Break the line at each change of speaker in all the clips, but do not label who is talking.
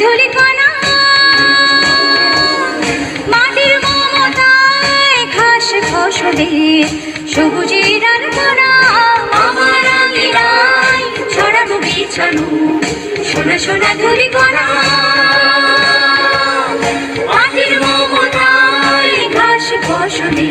ধুলি কণা মাটির মমতায় ঘাস ফসলে সবুজের ছড়ানো বিছানো, সোনা সোনা ধুলি কণা মাটির মমতায় ঘাস ফসলে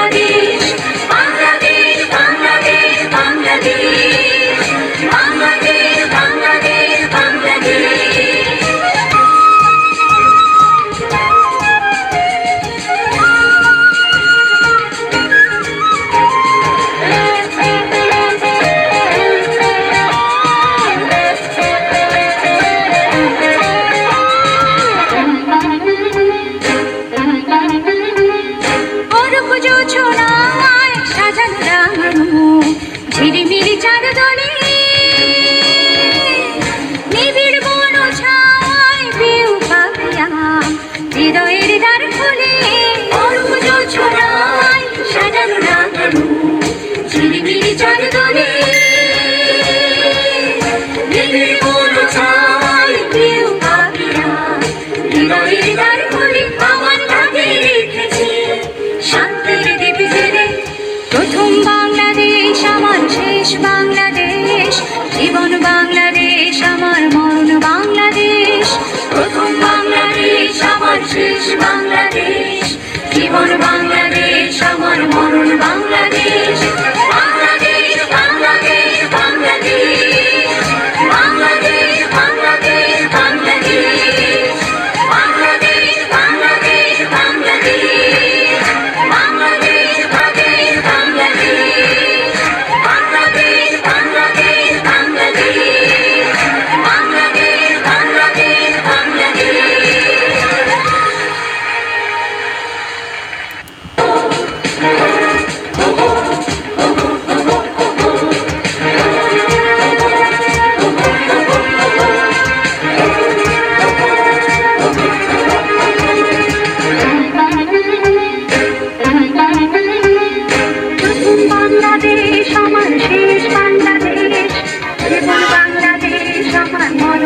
জাগদলে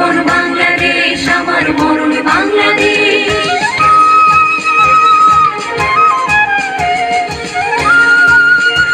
জীবন বাংলা